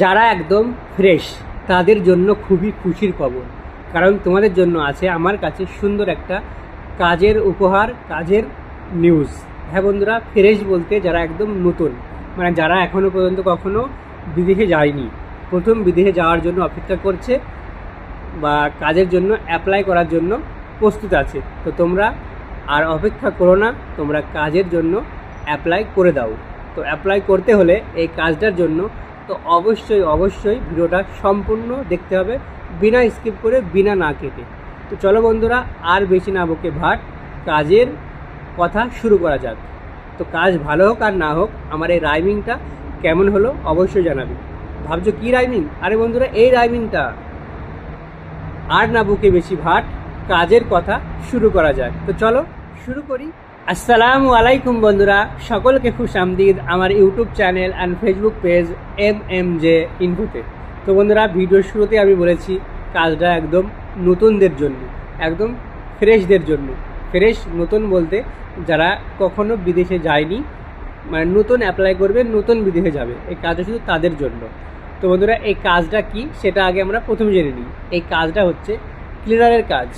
যারা একদম ফ্রেশ, তাদের জন্য খুবই খুশির খবর। কারণ তোমাদের জন্য আছে আমার কাছে সুন্দর একটা কাজের উপহার, কাজের নিউজ হ্যাঁ বন্ধুরা, ফ্রেশ বলতে যারা একদম নতুন মানে যারা এখনও পর্যন্ত কখনো বিদেশে যায়নি, প্রথম বিদেশে যাওয়ার জন্য অপেক্ষা করছে বা কাজের জন্য অ্যাপ্লাই করার জন্য প্রস্তুত আছে। তো তোমরা আর অপেক্ষা করো না, তোমরা কাজের জন্য অ্যাপ্লাই করে দাও। তো অ্যাপ্লাই করতে হলে এই কাজটার জন্য তো অবশ্যই অবশ্যই ভিডিওটা সম্পূর্ণ দেখতে হবে, বিনা স্কিপ করে, বিনা না কেটে। তো চলো বন্ধুরা, আর বেশি না বকে ভাট, কাজের কথা শুরু করা যাক। তো কাজ ভালো হোক আর না হোক, আমার এই রাইমিংটা কেমন হলো অবশ্যই জানাবে। ভাবছ কী রাইমিং আরে বন্ধুরা, এই রাইমিংটা আর না বুকে বেশি ভাট, কাজের কথা শুরু করা যাক। তো চলো, শুরু করি। আসসালামু আলাইকুম বন্ধুরা, সকলকে খুশ আমদিদ আমার YouTube channel and Facebook page M M J ইনফোতে তো বন্ধুরা ভিডিওর শুরুতে আমি বলেছি, কাজটা একদম নতুনদের জন্য, একদম ফ্রেশদের জন্য। ফ্রেশ নতুন বলতে যারা কখনো বিদেশে যায়নি মানে নতুন অ্যাপ্লাই করবে, নতুন বিদেশে যাবে। এই কাজটা শুধু তাদের জন্য। তো বন্ধুরা, এই কাজটা কি সেটা আগে আমরা প্রথমে জেনে নিই। এই কাজটা হচ্ছে ক্লিনারের কাজ।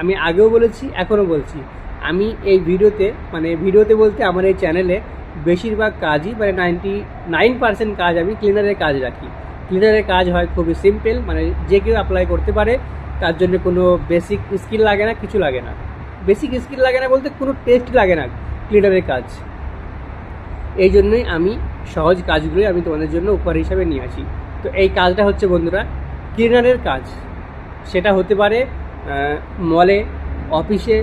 আমি আগেও বলেছি, এখনও বলছি। আমি এই ভিডিওতে মানে ভিডিওতে বলতে আমার এই চ্যানেলে বেশিরভাগ কাজই মানে নাইনটি নাইন পার্সেন্ট কাজ আমি ক্লিনারের কাজ রাখি। ক্লিনারের কাজ হয় খুবই সিম্পল মানে যে কেউ অ্যাপ্লাই করতে পারে, তার জন্য কোনো বেসিক স্কিল লাগে না, কিছু লাগে না। বেসিক স্কিল লাগে না বলতে কোনো টেস্ট লাগে না ক্লিনারের কাজ। এই জন্যই আমি সহজ কাজগুলোই আমি তোমাদের জন্য উপহার হিসাবে নিয়ে আসি। তো এই কাজটা হচ্ছে বন্ধুরা ক্লিনারের কাজ। সেটা হতে পারে মলে অফিসে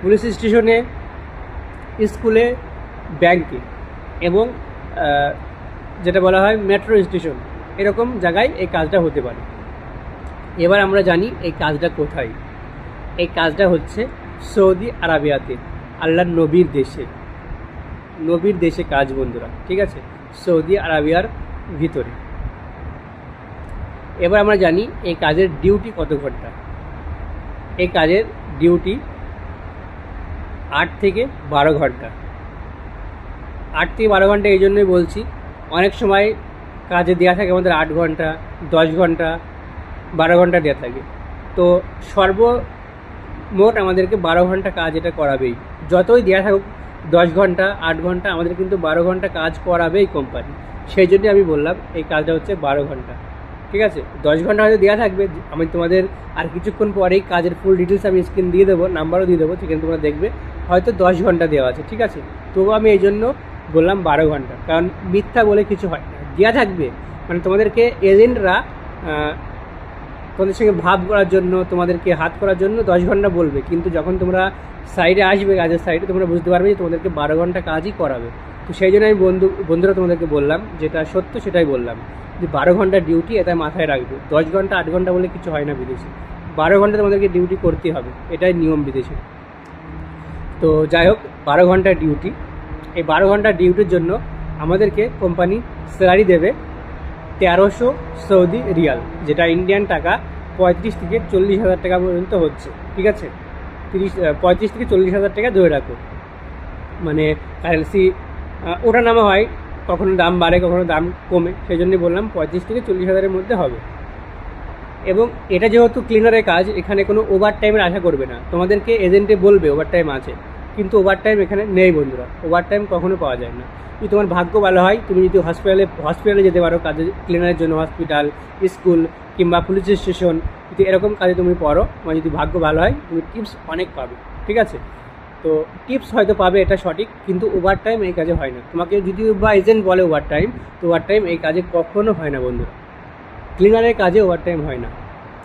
পুলিশ স্টেশনে, স্কুলে, ব্যাংকে এবং যেটা বলা হয় মেট্রো স্টেশন। এরকম জায়গায় এই কাজটা হতে পারে। এবার আমরা জানি এই কাজটা কোথায়। এই কাজটা হচ্ছে সৌদি আরাবিয়াতে আল্লাহর নবীর দেশে। নবীর দেশে কাজ, বন্ধুরা, ঠিক আছে? সৌদি আরাবিয়ার ভিতরে। এবার আমরা জানি এই কাজের ডিউটি কত ঘণ্টা। এই কাজের ডিউটি আট থেকে বারো ঘণ্টা। আট থেকে বারো ঘণ্টা এই জন্যই বলছি, অনেক সময় কাজে দেওয়া থাকে আমাদের আট ঘণ্টা, দশ ঘণ্টা, বারো ঘণ্টা দেওয়া থাকে। তো সর্বমোট আমাদেরকে বারো ঘণ্টা কাজ এটা করাবেই। যতই দেওয়া থাকুক, দশ ঘণ্টা, আট ঘণ্টা, আমাদের কিন্তু বারো ঘণ্টা কাজ করাবেই কোম্পানি সেই জন্যই আমি বললাম, এই কাজটা হচ্ছে বারো ঘণ্টা। ঠিক আছে? দশ ঘণ্টা হয়তো দেওয়া থাকবে। আমি তোমাদের আর কিছুক্ষণ পরেই কাজের ফুল ডিটেলস আমি স্ক্রিন দিয়ে দেবো নাম্বারও দিয়ে দেবো, সেখানে তোমরা দেখবে। হয়তো দশ ঘণ্টা দেওয়া আছে, ঠিক আছে? তবুও আমি এই জন্য বললাম বারো ঘণ্টা, কারণ মিথ্যা বলে কিছু হয় না। দেওয়া থাকবে। মানে তোমাদেরকে এজেন্টরা তোমাদের সঙ্গে ভাব করার জন্য, তোমাদেরকে হাত করার জন্য দশ ঘণ্টা বলবে। কিন্তু যখন তোমরা সাইডে আসবে, কাজের সাইডে তোমরা বুঝতে পারবে যে তোমাদেরকে বারো ঘণ্টা কাজই করাবে। তো সেই জন্য আমি বন্ধু, বন্ধুরা তোমাদেরকে বললাম, যেটা সত্য সেটাই বললাম, যে বারো ঘণ্টা ডিউটি এটা মাথায় রাখবে। দশ ঘণ্টা, আট ঘণ্টা বলে কিছু হয় না বিদেশে। বারো ঘণ্টা তোমাদেরকে ডিউটি করতে হবে, এটাই নিয়ম বিদেশে। তো যাই হোক, বারো ঘণ্টা ডিউটি এই বারো ঘণ্টা ডিউটির জন্য আমাদেরকে কোম্পানি স্যালারি দেবে তেরোশো সৌদি রিয়াল, যেটা ইন্ডিয়ান টাকা পঁয়ত্রিশ থেকে চল্লিশ হাজার টাকা পর্যন্ত হচ্ছে, ঠিক আছে? তিরিশ পঁয়ত্রিশ থেকে চল্লিশ হাজার টাকা ধরে রাখো। মানে কারেন্সি ওটা নামা হয়, কখনো দাম বাড়ে, কখনো দাম কমে সেই জন্যই বললাম পঁয়ত্রিশ থেকে চল্লিশ হাজারের মধ্যে হবে। এবং এটা যেহেতু ক্লিনারের কাজ, এখানে কোনো ওভার টাইমের আশা করবে না। তোমাদেরকে এজেন্টে বলবে ওভার টাইম আছে। কিন্তু ওভার টাইম এখানে নেই বন্ধুরা। ওভার টাইম কখনো পাওয়া যায় না। যদি তোমার ভাগ্য ভালো হয়, তুমি যদি হসপিটালে হসপিটালে যেতে পারো, কাজে ক্লিনারের জন্য হসপিটাল স্কুল কিংবা পুলিশ স্টেশন যদি এরকম কাজে তুমি পড়ো, তোমার যদি ভাগ্য ভালো হয়, তুমি টিপস অনেক পাবে। ঠিক আছে? তো টিপস হয়তো পাবে, এটা সঠিক, কিন্তু ওভার টাইম এই কাজে হয় না। তোমাকে যদি বা এজেন্ট বলে ওভার টাইম তো ওভার টাইম এই কাজে কখনো হয় না বন্ধুরা। ক্লিনারের কাজে ওভার টাইম হয় না।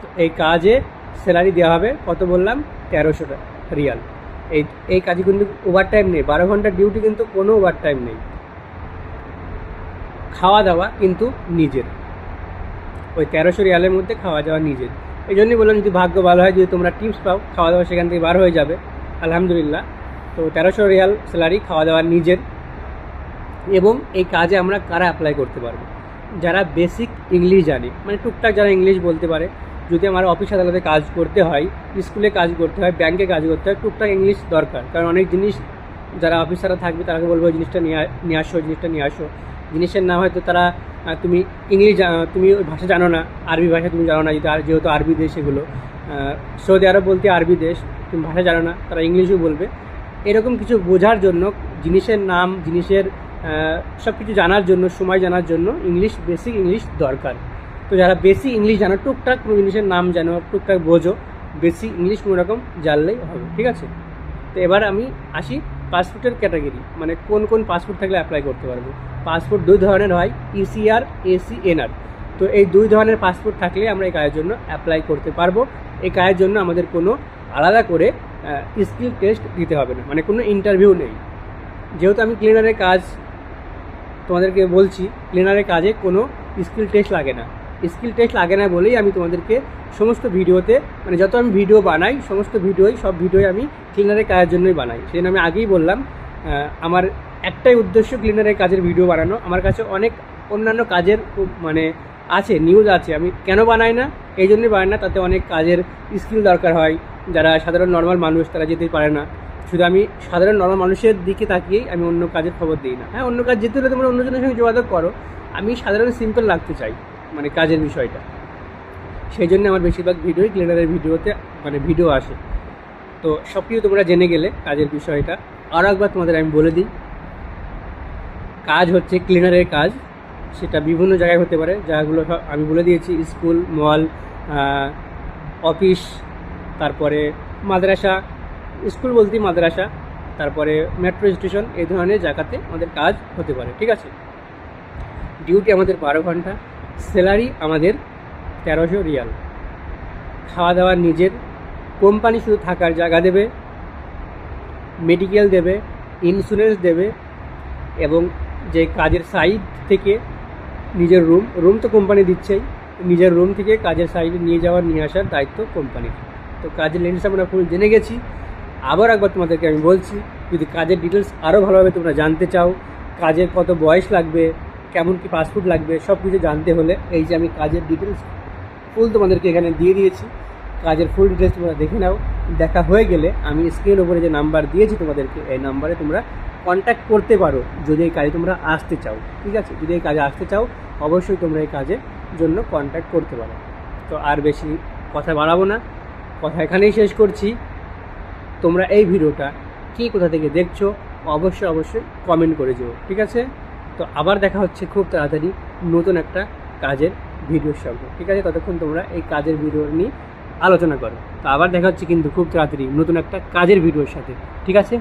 তো এই কাজে স্যালারি দেওয়া হবে, কত বললাম? তেরোশো রিয়াল। এই এই কাজে কিন্তু ওভার টাইম নেই। বারো ঘণ্টার ডিউটি কিন্তু কোনো ওভার টাইম নেই। খাওয়া দাওয়া কিন্তু নিজের। ওই তেরোশো রিয়ালের মধ্যে খাওয়া দাওয়া নিজের। এই জন্যই বললাম, যদি ভাগ্য ভালো হয়, যদি তোমরা টিপস পাও, খাওয়া দাওয়া সেখান থেকে বার হয়ে যাবে। আলহামদুলিল্লাহ। তো তেরোশো রিয়াল স্যালারি খাওয়া দাওয়া নিজের। এবং এই কাজে আমরা কারা অ্যাপ্লাই করতে পারব? যারা বেসিক ইংলিশ জানে। মানে টুকটাক যারা ইংলিশ বলতে পারে। যদি আমার অফিস আদালতে কাজ করতে হয় স্কুলে কাজ করতে হয় ব্যাংকে কাজ করতে হয়, টুকটাক ইংলিশ দরকার। কারণ অনেক জিনিস যারা অফিসাররা থাকবে, তারাকে বলব জিনিসটা নিয়ে নিয়ে আসো জিনিসটা নিয়ে আসো। জিনিসের নাম হয়তো তারা তুমি ইংলিশ তুমি ওই ভাষা জানো না। আরবি ভাষা তুমি জানো না, যেহেতু আর- যেহেতু আরবি দেশ এগুলো। সৌদি আরব বলতে আরবি দেশ, তুমি ভাষা জানো না, তারা ইংলিশও বলবে। এরকম কিছু বোঝার জন্য, জিনিসের নাম, জিনিসের সব কিছু জানার জন্য, সময় জানার জন্য ইংলিশ, বেসিক ইংলিশ দরকার। তো যারা বেসিক ইংলিশ জানো, টুকটাক কোনো জিনিসের নাম জানো, টুকটাক বোঝো বেসিক ইংলিশ কোনো রকম জানলেই হবে, ঠিক আছে? তো এবার আমি আসি পাসপোর্টের ক্যাটাগরি মানে কোন কোন পাসপোর্ট থাকলে অ্যাপ্লাই করতে পারব। পাসপোর্ট দুই ধরনের হয় E এসি এসিএনআর তো এই দুই ধরনের পাসপোর্ট থাকলে আমরা এই কাজের জন্য অ্যাপ্লাই করতে পারব। এই কাজের জন্য আমাদের কোনো আলাদা করে স্কিল টেস্ট দিতে হবে না মানে কোনো ইন্টারভিউ নেই। যেহেতু আমি ক্লিনারের কাজ তোমাদেরকে বলছি ক্লিনারের কাজে কোনো স্কিল টেস্ট লাগে না। স্কিল টেস্ট লাগে না বলেই আমি তোমাদেরকে সমস্ত ভিডিওতে মানে যত আমি ভিডিও বানাই, সমস্ত ভিডিওই, সব ভিডিওই আমি ক্লিনারের কাজের জন্যই বানাই। সেই আমি আগেই বললাম আমার একটাই উদ্দেশ্য ক্লিনারের কাজের ভিডিও বানানো। আমার কাছে অনেক অন্যান্য কাজের মানে আছে নিউজ আছে। আমি কেন বানাই না? এই জন্যই বানাই না, তাতে অনেক কাজের স্কিল দরকার হয়। যারা সাধারণ নর্মাল মানুষ, তারা যেতে পারে না। শুধু আমি সাধারণ নর্মাল মানুষের দিকে তাকিয়েই আমি অন্য কাজের খবর দিই না। হ্যাঁ অন্য কাজ যেতে হলে তোমরা অন্যজনের সঙ্গে যোগাযোগ করো। আমি সাধারণ সিম্পল লাগতে চাই মানে কাজের বিষয়টা। সেই জন্য আমার বেশিরভাগ ভিডিওই ক্লিনারের ভিডিওতে মানে ভিডিও আসে। তো সব কিছু তোমরা জেনে গেলে কাজের বিষয়টা। আরও একবার তোমাদের আমি বলে দিই। কাজ হচ্ছে ক্লিনারের কাজ। সেটা বিভিন্ন জায়গায় হতে পারে সব আমি বলে দিয়েছি, স্কুল, মল অফিস, তারপরে মাদ্রাসা, স্কুল বলতেই মাদ্রাসা, তারপরে মেট্রো স্টেশন, এই ধরনের জায়গাতে আমাদের কাজ হতে পারে, ঠিক আছে? ডিউটি আমাদের বারো ঘণ্টা, স্যালারি আমাদের তেরোশো রিয়াল। খাওয়া দাওয়া নিজের, কোম্পানি শুধু থাকার জায়গা দেবে, মেডিকেল দেবে ইন্স্যুরেন্স দেবে, এবং যে কাজের সাইড থেকে নিজের রুম রুম তো কোম্পানি দিচ্ছেই। নিজের রুম থেকে কাজের সাইডে নিয়ে যাওয়ার নিয়ে আসার দায়িত্ব কোম্পানির তো কাজের লেন্স আমরা ফুল জেনে গেছি। আবার একবার তোমাদেরকে আমি বলছি, যদি কাজের ডিটেলস আরও ভালোভাবে তোমরা জানতে চাও, কাজের কত বয়স লাগবে, কেমন কি পাসপোর্ট লাগবে সব কিছু জানতে হলে এই যে আমি কাজের ডিটেলস ফুল তোমাদেরকে এখানে দিয়ে দিয়েছি। কাজের ফুল ডিটেলস তোমরা দেখে নাও। দেখা হয়ে গেলে আমি স্ক্রিনের উপরে যে নাম্বার দিয়েছি তোমাদেরকে, এই নাম্বারে তোমরা কন্ট্যাক্ট করতে পারো যদি এই কাজে তোমরা আসতে চাও, ঠিক আছে? যদি এই কাজে আসতে চাও, অবশ্যই তোমরা এই কাজের জন্য কন্ট্যাক্ট করতে পারো। তো আর বেশি কথা বাড়াবো না। কথা এখানেই শেষ করছি। তোমরা এই ভিডিওটা কি কোথা থেকে দেখছ, অবশ্যই অবশ্যই কমেন্ট করে যেও, ঠিক আছে? তো আবার দেখা হচ্ছে খুব তাড়াতাড়ি নতুন একটা কাজের ভিডিওর সঙ্গে, ঠিক আছে? ততক্ষণ তোমরা এই কাজের ভিডিও নিয়ে আলোচনা করো। তো আবার দেখা হচ্ছে কিন্তু খুব তাড়াতাড়ি নতুন একটা কাজের ভিডিওর সাথে, ঠিক আছে?